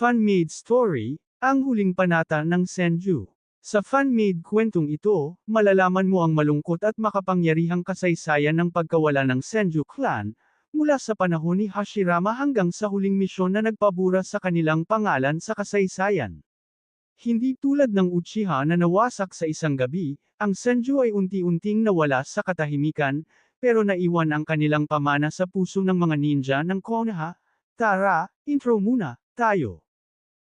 Fan-made story, ang huling panata ng Senju. Sa fan-made kwentong ito, malalaman mo ang malungkot at makapangyarihang kasaysayan ng pagkawala ng Senju clan, mula sa panahon ni Hashirama hanggang sa huling misyon na nagpabura sa kanilang pangalan sa kasaysayan. Hindi tulad ng Uchiha na nawasak sa isang gabi, ang Senju ay unti-unting nawala sa katahimikan, pero naiwan ang kanilang pamana sa puso ng mga ninja ng Konoha. Tara, intro muna, tayo.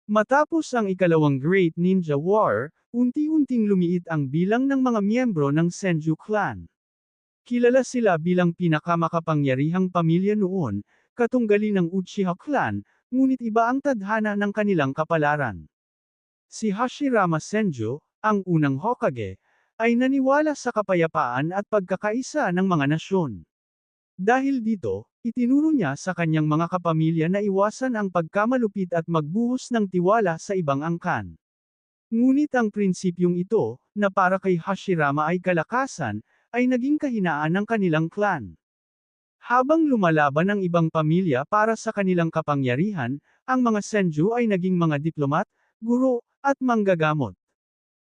Matapos ang ikalawang Great Ninja War, unti-unting lumiit ang bilang ng mga miyembro ng Senju clan. Kilala sila bilang pinakamakapangyarihang pamilya noon, katunggali ng Uchiha clan, ngunit iba ang tadhana ng kanilang kapalaran. Si Hashirama Senju, ang unang Hokage, ay naniwala sa kapayapaan at pagkakaisa ng mga nasyon. Dahil dito, itinuro niya sa kanyang mga kapamilya na iwasan ang pagkamalupit at magbuhos ng tiwala sa ibang angkan. Ngunit ang prinsipyong ito, na para kay Hashirama ay kalakasan, ay naging kahinaan ng kanilang clan. Habang lumalaban ang ibang pamilya para sa kanilang kapangyarihan, ang mga Senju ay naging mga diplomat, guro, at manggagamot.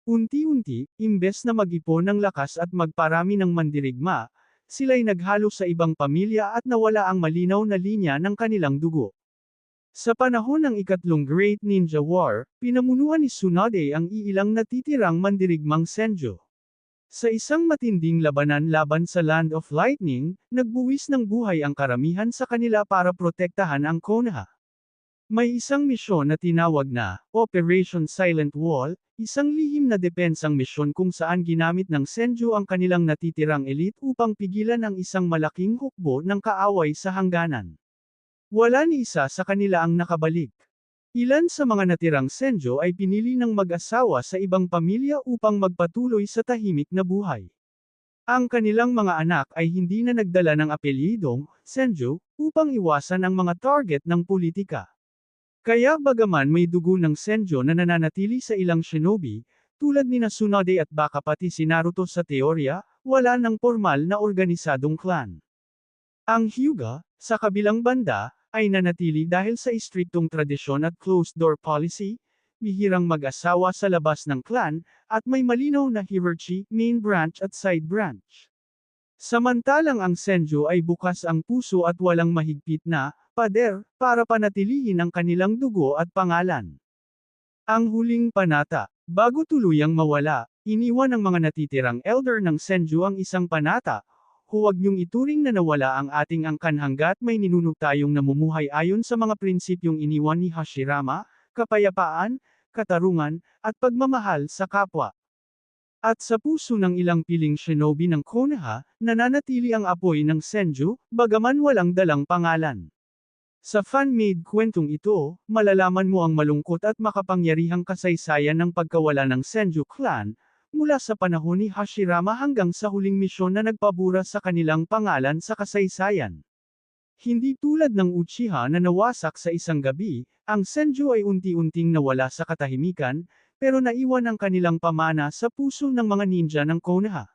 Unti-unti, imbes na mag-ipon ng lakas at magparami ng mandirigma, sila'y naghalo sa ibang pamilya at nawala ang malinaw na linya ng kanilang dugo. Sa panahon ng ikatlong Great Ninja War, pinamunuan ni Tsunade ang iilang natitirang mandirigmang Senju. Sa isang matinding labanan laban sa Land of Lightning, nagbuwis ng buhay ang karamihan sa kanila para protektahan ang Konoha. May isang misyon na tinawag na Operation Silent Wall, isang lihim na depensang misyon kung saan ginamit ng Senju ang kanilang natitirang elite upang pigilan ang isang malaking hukbo ng kaaway sa hangganan. Wala ni isa sa kanila ang nakabalik. Ilan sa mga natirang Senju ay pinili ng mag-asawa sa ibang pamilya upang magpatuloy sa tahimik na buhay. Ang kanilang mga anak ay hindi na nagdala ng apelyidong, Senju, upang iwasan ang mga target ng politika. Kaya bagaman may dugo ng Senjo na nananatili sa ilang shinobi, tulad ni Tsunade at baka pati si Naruto sa teorya, wala ng formal na organisadong clan. Ang Hyuga, sa kabilang banda, ay nanatili dahil sa istriktong tradisyon at closed-door policy, bihirang mag-asawa sa labas ng clan, at may malinaw na hierarchy, main branch at side branch. Samantalang ang Senju ay bukas ang puso at walang mahigpit na, pader, para panatilihin ang kanilang dugo at pangalan. Ang huling panata, bago tuluyang mawala, iniwan ng mga natitirang elder ng Senju ang isang panata, huwag niyong ituring na nawala ang ating angkan hanggat may ninunok tayong namumuhay ayon sa mga prinsipyong iniwan ni Hashirama, kapayapaan, katarungan, at pagmamahal sa kapwa. At sa puso ng ilang piling shinobi ng Konoha, nananatili ang apoy ng Senju, bagaman walang dalang pangalan. Sa fan-made kwentong ito, malalaman mo ang malungkot at makapangyarihang kasaysayan ng pagkawala ng Senju clan, mula sa panahon ni Hashirama hanggang sa huling misyon na nagpabura sa kanilang pangalan sa kasaysayan. Hindi tulad ng Uchiha na nawasak sa isang gabi, ang Senju ay unti-unting nawala sa katahimikan, pero naiwan ang kanilang pamana sa puso ng mga ninja ng Konoha.